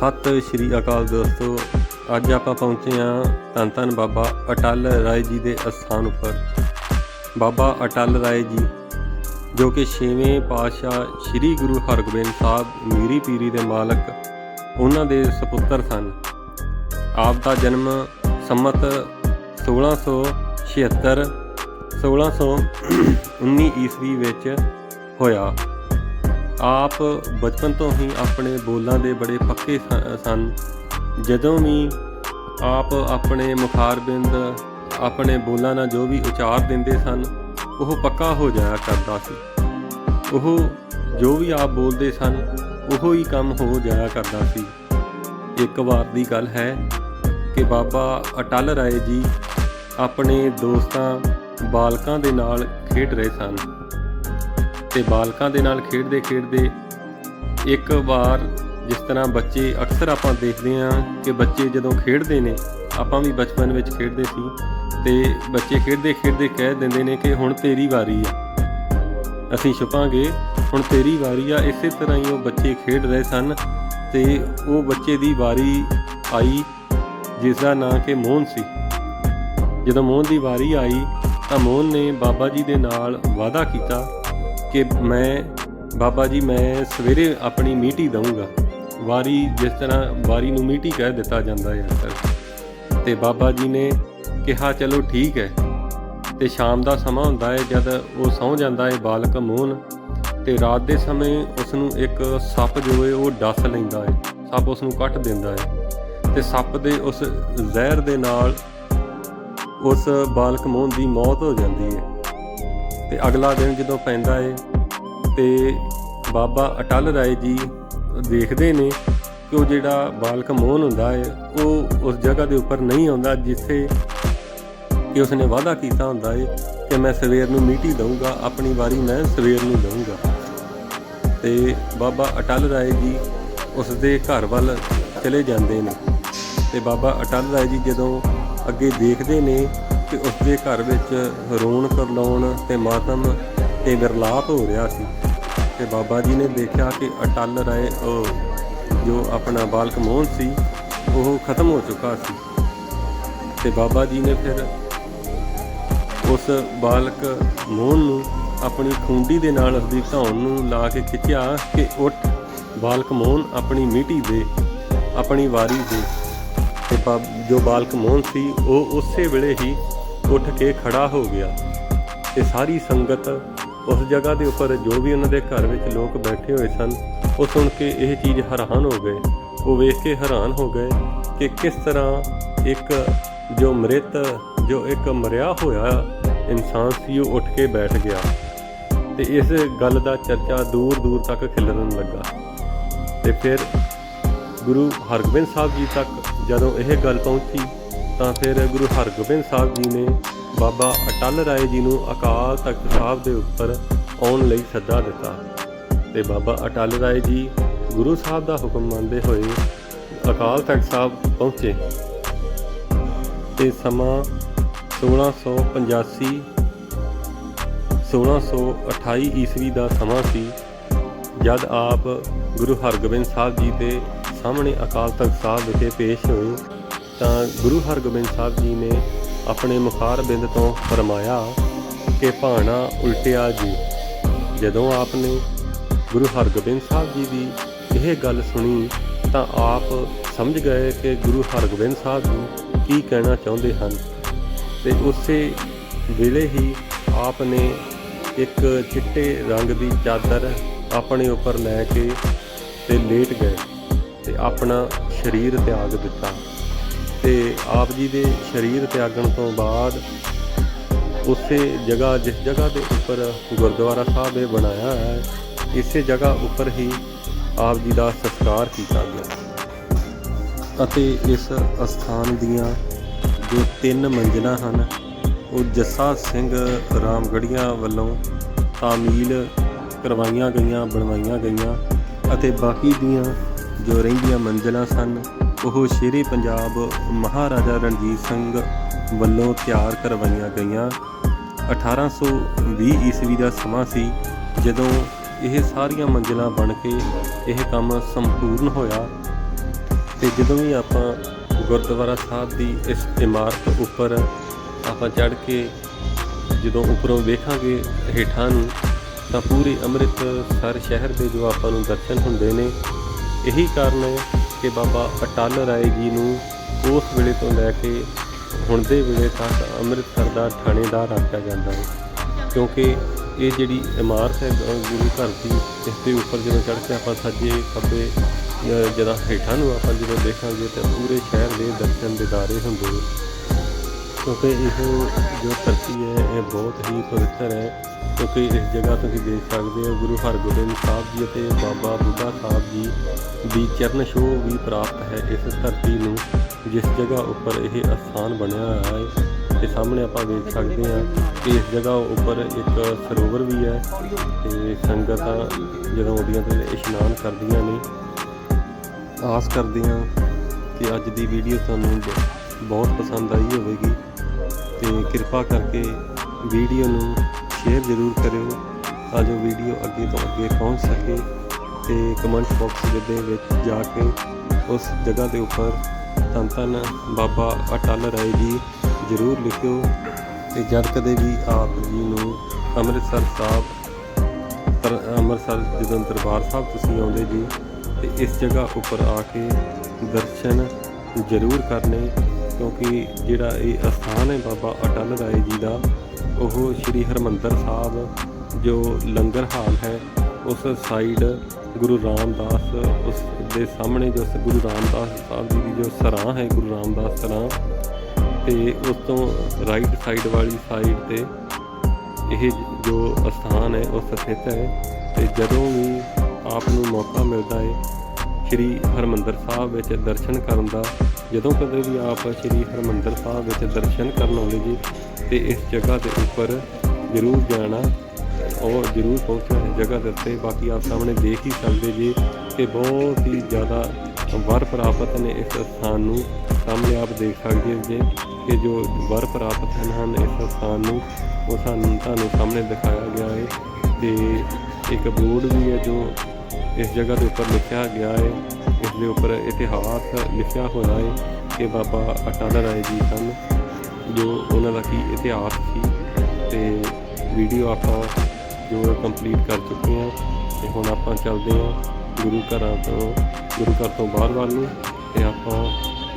ਸਤਿ ਸ਼੍ਰੀ ਅਕਾਲ ਦੋਸਤੋ। ਅੱਜ ਆਪਾਂ ਪਹੁੰਚੇ ਹਾਂ ਧੰਨ ਧੰਨ ਬਾਬਾ ਅਟਲ ਰਾਏ ਜੀ ਦੇ ਅਸਥਾਨ ਉੱਪਰ। ਬਾਬਾ ਅਟਲ ਰਾਏ ਜੀ, ਜੋ ਕਿ ਛੇਵੇਂ ਪਾਤਸ਼ਾਹ ਸ੍ਰੀ ਗੁਰੂ ਹਰਗੋਬਿੰਦ ਸਾਹਿਬ ਮੀਰੀ ਪੀਰੀ ਦੇ ਮਾਲਕ, ਉਹਨਾਂ ਦੇ ਸੁਪੁੱਤਰ ਸਨ। ਆਪ ਦਾ ਜਨਮ ਸੰਮਤ 1676 1619 ਈਸਵੀ ਵਿੱਚ ਹੋਇਆ। ਆਪ ਬਚਪਨ ਤੋਂ ਹੀ ਆਪਣੇ ਬੋਲਾਂ ਦੇ ਬੜੇ ਪੱਕੇ ਸ- ਸਨ। ਜਦੋਂ ਵੀ ਆਪ ਆਪਣੇ ਮੁਖਾਰਬਿੰਦ ਆਪਣੇ ਬੋਲਾਂ ਨਾਲ ਜੋ ਵੀ ਉਚਾਰ ਦਿੰਦੇ ਸਨ, ਉਹ ਪੱਕਾ ਹੋ ਜਾਇਆ ਕਰਦਾ ਸੀ। ਉਹ ਜੋ ਵੀ ਆਪ ਬੋਲਦੇ ਸਨ, ਉਹੋ ਹੀ ਕੰਮ ਹੋ ਜਾਇਆ ਕਰਦਾ ਸੀ। ਇੱਕ ਵਾਰ ਦੀ ਗੱਲ ਹੈ ਕਿ ਬਾਬਾ ਅਟਲ ਰਾਏ ਜੀ ਆਪਣੇ ਦੋਸਤਾਂ, ਬਾਲਕਾਂ ਦੇ ਨਾਲ ਖੇਡ ਰਹੇ ਸਨ। ਤੇ ਬਾਲਕਾਂ ਦੇ ਨਾਲ ਖੇਡਦੇ ਖੇਡਦੇ ਇੱਕ ਵਾਰ ਜਿਸ ਤਰ੍ਹਾਂ ਬੱਚੇ ਅਕਸਰ ਆਪਾਂ ਦੇਖਦੇ ਹਾਂ ਕਿ ਬੱਚੇ ਜਦੋਂ ਖੇਡਦੇ ਨੇ, ਆਪਾਂ ਵੀ ਬਚਪਨ ਵਿੱਚ ਖੇਡਦੇ ਸੀ ਤੇ ਬੱਚੇ ਖੇਡਦੇ ਖੇਡਦੇ ਕਹਿ ਦਿੰਦੇ ਨੇ ਕਿ ਹੁਣ ਤੇਰੀ ਵਾਰੀ ਆ। ਅਸੀਂ ਛੁਪਾਂਗੇ, ਹੁਣ ਤੇਰੀ ਵਾਰੀ ਆ। ਇਸੇ ਤਰ੍ਹਾਂ ਹੀ ਉਹ ਬੱਚੇ ਖੇਡ ਰਹੇ ਸਨ ਤੇ ਉਹ ਬੱਚੇ ਦੀ ਵਾਰੀ ਆਈ ਜਿਸ ਦਾ ਨਾਂ ਕਿ ਮੋਹਨ ਸੀ। ਜਦੋਂ ਮੋਹਨ ਦੀ ਵਾਰੀ ਆਈ ਤਾਂ ਮੋਹਨ ਨੇ ਬਾਬਾ ਜੀ ਦੇ ਨਾਲ ਵਾਅਦਾ ਕੀਤਾ ਕਿ ਮੈਂ, ਬਾਬਾ ਜੀ, ਮੈਂ ਸਵੇਰੇ ਆਪਣੀ ਮੀਟੀ ਦਊਂਗਾ। ਵਾਰੀ ਜਿਸ ਤਰ੍ਹਾਂ ਵਾਰੀ ਨੂੰ ਮੀਟੀ ਕਹਿ ਦਿੱਤਾ ਜਾਂਦਾ ਹੈ ਅਕਸਰ ਤੇ ਬਾਬਾ ਜੀ ਨੇ ਕਿਹਾ, ਚਲੋ ਠੀਕ ਹੈ। ਤੇ ਸ਼ਾਮ ਦਾ ਸਮਾਂ ਹੁੰਦਾ ਹੈ, ਜਦ ਉਹ ਸੌਂ ਜਾਂਦਾ ਹੈ ਬਾਲਕ ਮੋਹਨ, ਤੇ ਰਾਤ ਦੇ ਸਮੇਂ ਉਸ ਨੂੰ ਇੱਕ ਸੱਪ ਜੋ ਹੈ, ਉਹ ਡਸ ਲੈਂਦਾ ਹੈ। ਸੱਪ ਉਸ ਨੂੰ ਕੱਟ ਦਿੰਦਾ ਹੈ। ਤੇ ਸੱਪ ਦੇ ਉਸ ਜ਼ਹਿਰ ਦੇ ਨਾਲ ਉਸ ਬਾਲਕ ਮੋਹਨ ਦੀ ਮੌਤ ਹੋ ਜਾਂਦੀ ਹੈ। ਤੇ ਅਗਲਾ ਦਿਨ ਜਦੋਂ ਪੈਂਦਾ ਏ, ਤੇ ਬਾਬਾ ਅਟਲ ਰਾਏ ਜੀ ਦੇਖਦੇ ਨੇ ਕਿ ਉਹ ਜਿਹੜਾ ਬਾਲਕ ਮੋਹਨ ਹੁੰਦਾ ਹੈ ਉਹ ਉਸ ਜਗ੍ਹਾ ਦੇ ਉੱਪਰ ਨਹੀਂ ਆਉਂਦਾ ਜਿੱਥੇ ਕਿ ਉਸਨੇ ਵਾਅਦਾ ਕੀਤਾ ਹੁੰਦਾ ਹੈ ਕਿ ਮੈਂ ਸਵੇਰ ਨੂੰ ਮੀਟੀ ਦਊਂਗਾ, ਆਪਣੀ ਵਾਰੀ ਮੈਂ ਸਵੇਰ ਨੂੰ ਦਊਂਗਾ। ਤੇ ਬਾਬਾ ਅਟਲ ਰਾਏ ਜੀ ਉਸ ਦੇ ਘਰ ਵੱਲ ਚਲੇ ਜਾਂਦੇ ਨੇ। ਤੇ ਬਾਬਾ ਅਟਲ ਰਾਏ ਜੀ ਜਦੋਂ ਅੱਗੇ ਦੇਖਦੇ ਨੇ ਕਿ ਉਸ ਦੇ ਘਰ ਵਿੱਚ ਰੋਣ ਲਾਉਣ ਤੇ ਮਾਤਮ ਤੇ ਵਿਰਲਾਪ ਹੋ ਰਿਹਾ ਸੀ। ਤੇ ਬਾਬਾ ਜੀ ਨੇ ਦੇਖਿਆ ਕਿ ਅਟਲ ਰਾਏ, ਉਹ ਜੋ ਆਪਣਾ ਬਾਲਕ ਮੋਹਨ ਸੀ, ਉਹ ਖਤਮ ਹੋ ਚੁੱਕਾ ਸੀ। ਤੇ ਬਾਬਾ ਜੀ ਨੇ ਫਿਰ ਉਸ ਬਾਲਕ ਮੋਹਨ ਨੂੰ ਆਪਣੀ ਖੁੰਡੀ ਦੇ ਨਾਲ ਉਸ ਦੀ ਧੌਣ ਨੂੰ ਲਾ ਕੇ ਖਿੱਚਿਆ ਕਿ ਉੱਠ, ਬਾਲਕ ਮੋਹਨ ਆਪਣੀ ਮੀਟੀ ਦੇ, ਆਪਣੀ ਵਾਰੀ ਦੇ। ਤੇ ਬਾ- ਜੋ ਬਾਲਕ ਮੋਹਨ ਸੀ, ਉਹ ਉਸੇ ਵੇਲੇ ਹੀ ਉੱਠ ਕੇ ਖੜਾ ਹੋ ਗਿਆ ਤੇ ਸਾਰੀ ਸੰਗਤ ਉਸ ਜਗ੍ਹਾ ਦੇ ਉੱਪਰ ਜੋ ਵੀ ਉਹਨਾਂ ਦੇ ਘਰ ਵਿੱਚ ਲੋਕ ਬੈਠੇ ਹੋਏ ਸਨ, ਉਹ ਸੁਣ ਕੇ ਇਹ ਚੀਜ਼ ਹੈਰਾਨ ਹੋ ਗਏ। ਉਹ ਵੇਖ ਕੇ ਹੈਰਾਨ ਹੋ ਗਏ ਕਿ ਕਿਸ ਤਰ੍ਹਾਂ ਇੱਕ ਜੋ ਮ੍ਰਿਤ, ਜੋ ਇੱਕ ਮਰਿਆ ਹੋਇਆ ਇਨਸਾਨ ਸੀ, ਉਹ ਉੱਠ ਕੇ ਬੈਠ ਗਿਆ ਤੇ ਇਸ ਗੱਲ ਦਾ ਚਰਚਾ ਦੂਰ ਦੂਰ ਤੱਕ ਖਿਲਰਨ ਲੱਗਾ। ਤੇ ਫਿਰ ਗੁਰੂ ਹਰਗੋਬਿੰਦ ਸਾਹਿਬ ਜੀ ਤੱਕ ਜਦੋਂ ਇਹ ਗੱਲ ਪਹੁੰਚੀ ਤਾਂ ਫਿਰ ਗੁਰੂ ਹਰਗੋਬਿੰਦ ਸਾਹਿਬ ਜੀ ਨੇ ਬਾਬਾ ਅਟਲ ਰਾਏ ਜੀ ਨੂੰ ਅਕਾਲ ਤਖਤ ਸਾਹਿਬ ਦੇ ਉੱਪਰ ਆਉਣ ਲਈ ਸੱਦਾ ਦਿੱਤਾ ਤੇ ਬਾਬਾ ਅਟਲ ਰਾਏ ਜੀ ਗੁਰੂ ਸਾਹਿਬ ਦਾ ਹੁਕਮ ਮੰਨਦੇ ਹੋਏ ਅਕਾਲ ਤਖਤ ਸਾਹਿਬ ਪਹੁੰਚੇ। ਤੇ ਸਮਾਂ 1685 1628 ਈਸਵੀ ਦਾ ਸਮਾਂ ਸੀ, ਜਦ ਆਪ ਗੁਰੂ ਹਰਗੋਬਿੰਦ ਸਾਹਿਬ ਜੀ ਦੇ ਸਾਹਮਣੇ ਅਕਾਲ ਤਖਤ ਸਾਹਿਬ ਵਿਖੇ ਪੇਸ਼ ਹੋਏ। ਤਾਂ ਗੁਰੂ ਹਰਗੋਬਿੰਦ ਸਾਹਿਬ ਜੀ ਨੇ ਆਪਣੇ ਮੁਖਾਰ ਬਿੰਦ ਤੋਂ ਫਰਮਾਇਆ ਕਿ ਭਾਣਾ ਉਲਟਿਆ ਜੀ। ਜਦੋਂ ਆਪ ਨੇ ਗੁਰੂ ਹਰਗੋਬਿੰਦ ਸਾਹਿਬ ਜੀ ਦੀ ਇਹ ਗੱਲ ਸੁਣੀ ਤਾਂ ਆਪ ਸਮਝ ਗਏ ਕਿ ਗੁਰੂ ਹਰਗੋਬਿੰਦ ਸਾਹਿਬ ਜੀ ਕੀ ਕਹਿਣਾ ਚਾਹੁੰਦੇ ਹਨ। ਤੇ ਉਸੇ ਵੇਲੇ ਹੀ ਆਪ ਨੇ ਇੱਕ ਚਿੱਟੇ ਰੰਗ ਦੀ ਚਾਦਰ ਆਪਣੇ ਉੱਪਰ ਲੈ ਕੇ ਤੇ ਲੇਟ ਗਏ ਤੇ ਆਪਣਾ ਸਰੀਰ ਤਿਆਗ ਦਿੱਤਾ। ਤੇ ਆਪ ਜੀ ਦੇ ਸਰੀਰ ਤਿਆਗਣ ਤੋਂ ਬਾਅਦ ਉਸੇ ਜਗ੍ਹਾ, ਜਿਸ ਜਗ੍ਹਾ ਦੇ ਉੱਪਰ ਗੁਰਦੁਆਰਾ ਸਾਹਿਬ ਇਹ ਬਣਾਇਆ ਹੈ, ਇਸੇ ਜਗ੍ਹਾ ਉੱਪਰ ਹੀ ਆਪ ਜੀ ਦਾ ਸੰਸਕਾਰ ਕੀਤਾ ਗਿਆ। ਅਤੇ ਇਸ ਅਸਥਾਨ ਦੀਆਂ ਜੋ ਤਿੰਨ ਮੰਜ਼ਿਲਾਂ ਹਨ, ਉਹ ਜੱਸਾ ਸਿੰਘ ਰਾਮਗੜੀਆਂ ਵੱਲੋਂ ਤਾਮੀਲ ਕਰਵਾਈਆਂ ਗਈਆਂ, ਬਣਵਾਈਆਂ ਗਈਆਂ ਅਤੇ ਬਾਕੀ ਦੀਆਂ ਜੋ ਰਹਿੰਦੀਆਂ ਮੰਜ਼ਿਲਾਂ ਸਨ ਉਹ ਸ਼ੇਰੇ ਪੰਜਾਬ ਮਹਾਰਾਜਾ ਰਣਜੀਤ ਸਿੰਘ ਵੱਲੋਂ ਤਿਆਰ ਕਰਵਾਈਆਂ ਗਈਆਂ। 1820 ਈਸਵੀ ਦਾ ਸਮਾਂ ਸੀ, ਜਦੋਂ ਇਹ ਸਾਰੀਆਂ ਮੰਜ਼ਿਲਾਂ ਬਣ ਕੇ ਇਹ ਕੰਮ ਸੰਪੂਰਨ ਹੋਇਆ ਤੇ ਜਦੋਂ ਵੀ ਆਪਾਂ ਗੁਰਦੁਆਰਾ ਸਾਹਿਬ ਦੀ ਇਸ ਇਮਾਰਤ ਉੱਪਰ ਆਪਾਂ ਚੜ੍ਹ ਕੇ ਜਦੋਂ ਉੱਪਰੋਂ ਵੇਖਾਂਗੇ ਹੇਠਾਂ ਨੂੰ, ਤਾਂ ਪੂਰੇ ਅੰਮ੍ਰਿਤਸਰ ਸ਼ਹਿਰ ਦੇ ਜੋ ਆਪਾਂ ਨੂੰ ਦਰਸ਼ਨ ਹੁੰਦੇ ਨੇ, ਇਹੀ ਕਾਰਨ ਹੈ ਕਿ ਬਾਬਾ ਅਟਲ ਰਾਏ ਜੀ ਨੂੰ ਉਸ ਵੇਲੇ ਤੋਂ ਲੈ ਕੇ ਹੁਣ ਦੇ ਵੇਲੇ ਤੱਕ ਅੰਮ੍ਰਿਤਸਰ ਦਾ ਥਾਣੇਦਾਰ ਆਖਿਆ ਜਾਂਦਾ ਹੈ। ਕਿਉਂਕਿ ਇਹ ਜਿਹੜੀ ਇਮਾਰਤ ਹੈ ਗੁਰੂ ਘਰ ਦੀ, ਇਸ ਦੇ ਉੱਪਰ ਜਦੋਂ ਚੜ੍ਹ ਕੇ ਆਪਾਂ ਸੱਜੇ ਖੱਬੇ ਜਦੋਂ ਹੇਠਾਂ ਨੂੰ ਆਪਾਂ ਜਦੋਂ ਦੇਖਾਂਗੇ ਤਾਂ ਪੂਰੇ ਸ਼ਹਿਰ ਦੇ ਦਰਸ਼ਨ ਦਿਦਾਰੇ ਹੁੰਦੇ ਨੇ। ਕਿਉਂਕਿ ਇਹ ਜੋ ਧਰਤੀ ਹੈ, ਇਹ ਬਹੁਤ ਹੀ ਪਵਿੱਤਰ ਹੈ। ਕਿਉਂਕਿ ਇਸ ਜਗ੍ਹਾ ਤੁਸੀਂ ਦੇਖ ਸਕਦੇ ਹੋ ਗੁਰੂ ਹਰਗੋਬਿੰਦ ਸਾਹਿਬ ਜੀ ਅਤੇ ਬਾਬਾ ਬੁੱਢਾ ਸਾਹਿਬ ਜੀ ਦੀ ਚਰਨ ਛੋਹ ਵੀ ਪ੍ਰਾਪਤ ਹੈ ਇਸ ਧਰਤੀ ਨੂੰ, ਜਿਸ ਜਗ੍ਹਾ ਉੱਪਰ ਇਹ ਅਸਥਾਨ ਬਣਿਆ ਹੋਇਆ ਹੈ। ਤੇ ਸਾਹਮਣੇ ਆਪਾਂ ਵੇਖ ਸਕਦੇ ਹਾਂ ਕਿ ਇਸ ਜਗ੍ਹਾ ਉੱਪਰ ਇੱਕ ਸਰੋਵਰ ਵੀ ਹੈ ਤੇ ਸੰਗਤਾਂ ਜਦੋਂ ਆਉਂਦੀਆਂ ਤੇ ਇਸ਼ਨਾਨ ਕਰਦੀਆਂ ਨੇ। ਆਸ ਕਰਦੇ ਹਾਂ ਕਿ ਅੱਜ ਦੀ ਵੀਡੀਓ ਤੁਹਾਨੂੰ ਬਹੁਤ ਪਸੰਦ ਆਈ ਹੋਵੇਗੀ। ਤੇ ਕਿਰਪਾ ਕਰਕੇ ਵੀਡੀਓ ਨੂੰ ਸ਼ੇਅਰ ਜ਼ਰੂਰ ਕਰਿਓ ਤਾਂ ਜੋ ਵੀਡੀਓ ਅੱਗੇ ਤੋਂ ਅੱਗੇ ਪਹੁੰਚ ਸਕੇ ਤੇ ਕਮੈਂਟ ਬਾਕਸ ਦੇ ਵਿੱਚ ਜਾ ਕੇ ਉਸ ਜਗ੍ਹਾ ਦੇ ਉੱਪਰ ਧੰਨ ਧੰਨ ਬਾਬਾ ਅਟਲ ਰਾਏ ਜੀ ਜ਼ਰੂਰ ਲਿਖਿਓ ਤੇ ਜਦ ਕਦੇ ਵੀ ਆਪ ਜੀ ਨੂੰ ਅੰਮ੍ਰਿਤਸਰ ਸਾਹਿਬ ਪਰ ਅੰਮ੍ਰਿਤਸਰ ਜਦੋਂ ਦਰਬਾਰ ਸਾਹਿਬ ਤੁਸੀਂ ਆਉਂਦੇ ਜੀ ਤੇ ਇਸ ਜਗ੍ਹਾ ਉੱਪਰ ਆ ਕੇ ਦਰਸ਼ਨ ਜ਼ਰੂਰ ਕਰਨੇ ਕਿਉਂਕਿ ਜਿਹੜਾ ਇਹ ਅਸਥਾਨ ਹੈ ਬਾਬਾ ਅਟਲ ਰਾਏ ਜੀ ਦਾ ਉਹ ਸ੍ਰੀ ਹਰਮੰਦਰ ਸਾਹਿਬ, ਜੋ ਲੰਗਰ ਹਾਲ ਹੈ, ਉਸ ਸਾਈਡ ਗੁਰੂ ਰਾਮਦਾਸ, ਉਸ ਦੇ ਸਾਹਮਣੇ ਜੋ ਗੁਰੂ ਰਾਮਦਾਸ ਸਾਹਿਬ ਜੀ ਦੀ ਜੋ ਸਰਾਂ ਹੈ, ਗੁਰੂ ਰਾਮਦਾਸ ਸਰਾਂ, ਤੇ ਉਸ ਤੋਂ ਰਾਈਟ ਸਾਈਡ ਵਾਲੀ ਸਾਈਡ ਤੇ ਇਹ ਜੋ ਅਸਥਾਨ ਹੈ, ਉਹ ਸਥਿਤ ਹੈ। ਤੇ ਜਦੋਂ ਵੀ ਆਪ ਨੂੰ ਮੌਕਾ ਮਿਲਦਾ ਹੈ, ਸ਼੍ਰੀ ਹਰਮੰਦਰ ਸਾਹਿਬ ਵਿੱਚ ਦਰਸ਼ਨ ਕਰਨ ਦਾ, ਜਦੋਂ ਕਦੇ ਵੀ ਆਪ ਸ਼੍ਰੀ ਹਰਮੰਦਰ ਸਾਹਿਬ ਵਿੱਚ ਦਰਸ਼ਨ ਕਰਨ ਆਉਂਦੇ ਜੀ ਤੇ ਇਸ ਜਗ੍ਹਾ ਦੇ ਉੱਪਰ ਜ਼ਰੂਰ ਜਾਣਾ। ਔਰ ਜ਼ਰੂਰ ਪਹੁੰਚਣਾ ਇਸ ਜਗ੍ਹਾ ਦੇ ਉੱਤੇ। ਬਾਕੀ ਆਪ ਸਾਹਮਣੇ ਦੇਖ ਹੀ ਸਕਦੇ ਜੀ ਕਿ ਬਹੁਤ ਹੀ ਜ਼ਿਆਦਾ ਵਰ ਪ੍ਰਾਪਤ ਨੇ ਇਸ ਸਥਾਨ ਨੂੰ। ਸਾਹਮਣੇ ਆਪ ਦੇਖ ਸਕਦੇ ਹੋ ਜੀ ਕਿ ਜੋ ਵਰ ਪ੍ਰਾਪਤ ਹਨ ਇਸ ਸਥਾਨ ਨੂੰ। ਉਹ ਸਾਨੂੰ ਤੁਹਾਨੂੰ ਸਾਹਮਣੇ ਦਿਖਾਇਆ ਗਿਆ ਹੈ ਤੇ ਇੱਕ ਬੋਰਡ ਵੀ ਹੈ ਜੋ ਇਸ ਜਗ੍ਹਾ ਦੇ ਉੱਪਰ ਲਿਖਿਆ ਗਿਆ ਹੈ ਇਸ ਦੇ ਉੱਪਰ ਇਤਿਹਾਸ ਲਿਖਿਆ ਹੋਇਆ ਹੈ ਕਿ ਬਾਬਾ ਅਟਲ ਰਾਏ ਜੀ ਸਨ। ਜੋ ਉਹਨਾਂ ਦਾ ਕੀ ਇਤਿਹਾਸ ਸੀ ਤੇ ਵੀਡੀਓ ਆਪਾਂ ਜੋ ਕੰਪਲੀਟ ਕਰ ਚੁੱਕੇ ਹਾਂ ਤੇ ਹੁਣ ਆਪਾਂ ਚੱਲਦੇ ਹਾਂ ਗੁਰੂ ਘਰਾਂ ਤੋਂ, ਗੁਰੂ ਘਰ ਤੋਂ ਬਾਹਰ ਵੱਲ ਨੂੰ ਤੇ ਆਪਾਂ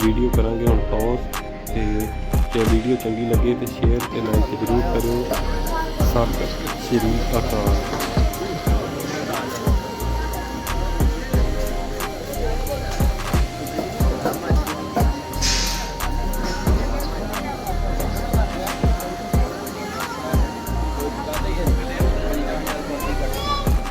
ਵੀਡੀਓ ਕਰਾਂਗੇ ਹੁਣ ਪੌਜ਼ ਤੇ ਜੇ ਵੀਡੀਓ ਚੰਗੀ ਲੱਗੇ ਤੇ ਸ਼ੇਅਰ ਤੇ ਲਾਈਕ ਜ਼ਰੂਰ ਕਰਿਓ। ਸਤਿ ਸ਼੍ਰੀ ਅਕਾਲ।